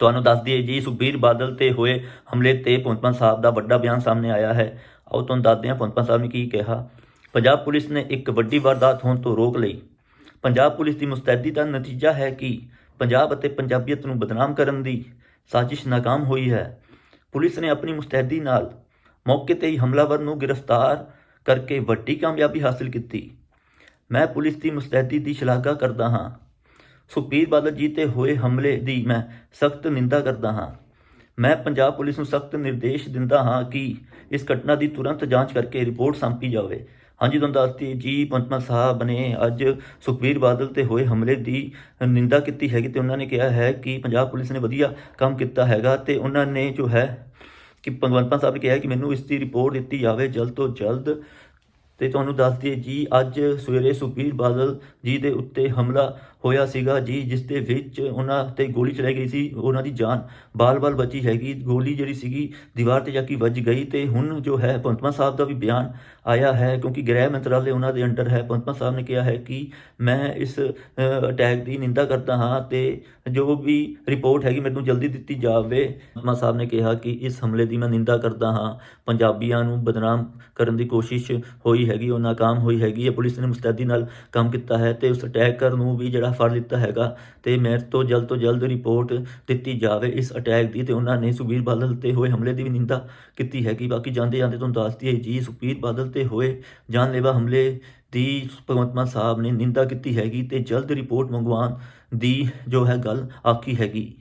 ਤੁਹਾਨੂੰ ਦੱਸ ਦਈਏ ਜੀ ਸੁਖਬੀਰ ਬਾਦਲ ਤੇ ਹੋਏ ਹਮਲੇ ਤੇ ਪੁੰਤਮਨ ਸਾਹਿਬ ਦਾ ਵੱਡਾ ਬਿਆਨ ਸਾਹਮਣੇ ਆਇਆ ਹੈ। ਆਓ ਤੁਹਾਨੂੰ ਦੱਸਦੇ ਹਾਂ ਪੁੰਤਮਨ ਸਾਹਿਬ ਨੇ ਕੀ ਕਿਹਾ। ਪੰਜਾਬ ਪੁਲਿਸ ਨੇ ਇੱਕ ਵੱਡੀ ਵਾਰਦਾਤ ਹੋਣ ਤੋਂ ਰੋਕ ਲਈ। ਪੰਜਾਬ ਪੁਲਿਸ ਦੀ ਮੁਸਤੈਦੀ ਦਾ ਨਤੀਜਾ ਹੈ ਕਿ ਪੰਜਾਬ ਅਤੇ ਪੰਜਾਬੀਅਤ ਨੂੰ ਬਦਨਾਮ ਕਰਨ ਦੀ ਸਾਜ਼ਿਸ਼ ਨਾਕਾਮ ਹੋਈ ਹੈ। ਪੁਲਿਸ ਨੇ ਆਪਣੀ ਮੁਸਤੈਦੀ ਨਾਲ ਮੌਕੇ ਤੇ ਹੀ ਹਮਲਾਵਰ ਨੂੰ ਗ੍ਰਿਫਤਾਰ ਕਰਕੇ ਵੱਡੀ ਕਾਮਯਾਬੀ ਹਾਸਲ ਕੀਤੀ। ਮੈਂ ਪੁਲਿਸ ਦੀ ਮੁਸਤੈਦੀ ਦੀ ਸ਼ਲਾਘਾ ਕਰਦਾ ਹਾਂ। ਸੁਖਬੀਰ ਬਾਦਲ ਜੀ ਤੇ ਹੋਏ ਹਮਲੇ ਦੀ ਮੈਂ ਸਖਤ ਨਿੰਦਾ ਕਰਦਾ ਹਾਂ। ਮੈਂ ਪੰਜਾਬ ਪੁਲਿਸ ਨੂੰ ਸਖਤ ਨਿਰਦੇਸ਼ ਦਿੰਦਾ ਹਾਂ ਕਿ ਇਸ ਘਟਨਾ ਦੀ ਤੁਰੰਤ ਜਾਂਚ ਕਰਕੇ ਰਿਪੋਰਟ ਸੌਂਪੀ ਜਾਵੇ। ਹਾਂਜੀ ਤੁਹਾਨੂੰ ਦੱਸਦੀ ਜੀ ਪੰਤਮਾ ਸਾਹਿਬ ਨੇ ਅੱਜ ਸੁਖਬੀਰ ਬਾਦਲ ਤੇ ਹੋਏ ਹਮਲੇ ਦੀ ਨਿੰਦਾ ਕੀਤੀ ਹੈਗੀ ਤੇ ਉਹਨਾਂ ਨੇ ਕਿਹਾ ਹੈ ਕਿ ਪੰਜਾਬ ਪੁਲਿਸ ਨੇ ਵਧੀਆ ਕੰਮ ਕੀਤਾ ਹੈਗਾ ਤੇ ਉਹਨਾਂ ਨੇ ਜੋ ਹੈ ਕਿ ਭਗਵੰਤ ਮਾਨ ਸਾਹਿਬ ਨੇ ਕਿਹਾ ਕਿ ਮੈਨੂੰ ਇਸ ਦੀ ਰਿਪੋਰਟ ਦਿੱਤੀ ਜਾਵੇ ਜਲਦ ਤੋਂ ਜਲਦ। ਤੇ ਤੁਹਾਨੂੰ ਦੱਸ ਦਈਏ ਜੀ, ਅੱਜ ਸਵੇਰੇ ਸੁਖਬੀਰ ਬਾਦਲ ਜੀ ਦੇ ਉੱਤੇ ਹਮਲਾ ਹੋਇਆ ਸੀਗਾ ਜੀ, ਜਿਸ ਦੇ ਵਿੱਚ ਉਹਨਾਂ ਤੇ ਗੋਲੀ ਚਲਾਈ ਗਈ ਸੀ, ਉਹਨਾਂ ਦੀ ਜਾਨ ਬਾਲ-ਬਾਲ ਬਚੀ ਹੈਗੀ, ਗੋਲੀ ਜਿਹੜੀ ਸੀਗੀ ਦੀਵਾਰ ਤੇ ਜਾ ਕੇ ਵੱਜ ਗਈ ਤੇ ਹੁਣ ਜੋ ਹੈ ਪੰਤਮਾ ਸਾਹਿਬ ਦਾ ਵੀ ਬਿਆਨ ਆਇਆ ਹੈ, ਕਿਉਂਕਿ ਗ੍ਰਹਿ ਮੰਤਰਾਲੇ ਉਹਨਾਂ ਦੇ ਅੰਡਰ ਹੈ ਪੰਤਮਾ ਸਾਹਿਬ ਨੇ ਕਿਹਾ ਹੈ ਕਿ ਮੈਂ ਇਸ ਅਟੈਕ ਦੀ ਨਿੰਦਾ ਕਰਦਾ ਹਾਂ ਤੇ ਜੋ ਵੀ ਰਿਪੋਰਟ ਹੈਗੀ ਮੈਨੂੰ ਜਲਦੀ ਦਿੱਤੀ ਜਾਵੇ। ਪੰਤਮਾ ਸਾਹਿਬ ਨੇ ਕਿਹਾ ਕਿ ਇਸ ਹਮਲੇ ਦੀ ਮੈਂ ਨਿੰਦਾ ਕਰਦਾ ਹਾਂ, ਪੰਜਾਬੀਆਂ ਨੂੰ ਬਦਨਾਮ ਕਰਨ ਦੀ ਕੋਸ਼ਿਸ਼ ਹੋਈ ਹੈਗੀ ਉਹ ਨਾਕਾਮ ਹੋਈ ਹੈਗੀ ਹੈ, ਪੁਲਿਸ ਨੇ ਮੁਸਤੈਦੀ ਨਾਲ ਕੰਮ ਕੀਤਾ ਹੈ ਤੇ ਉਸ ਅਟੈਕਰ ਨੂੰ ਵੀ ਜਿਹੜਾ ਫੜ ਲਿੱਤਾ ਹੈਗਾ ਤੇ ਮੇਰੇ ਤੋਂ ਜਲਦ ਤੋਂ ਜਲਦ ਰਿਪੋਰਟ ਦਿੱਤੀ ਜਾਵੇ ਇਸ ਅਟੈਕ ਦੀ ਤੇ ਉਹਨਾਂ ਨੇ ਸੁਖਬੀਰ ਬਾਦਲ ਤੇ ਹੋਏ ਹਮਲੇ ਦੀ ਵੀ ਨਿੰਦਾ ਕੀਤੀ ਹੈਗੀ। ਬਾਕੀ ਜਾਂਦੇ ਜਾਂਦੇ ਤੁਹਾਨੂੰ ਦੱਸ ਦਈਏ ਜੀ ਸੁਖਬੀਰ ਬਾਦਲ ਤੇ ਹੋਏ ਜਾਨਲੇਵਾ ਹਮਲੇ ਦੀ ਭਗਵੰਤ ਮਾਨ ਸਾਹਿਬ ਨੇ ਨਿੰਦਾ ਕੀਤੀ ਹੈਗੀ ਤੇ ਜਲਦ ਰਿਪੋਰਟ ਮੰਗਵਾਉਣ ਦੀ ਜੋ ਹੈ ਗੱਲ ਆਖੀ ਹੈਗੀ।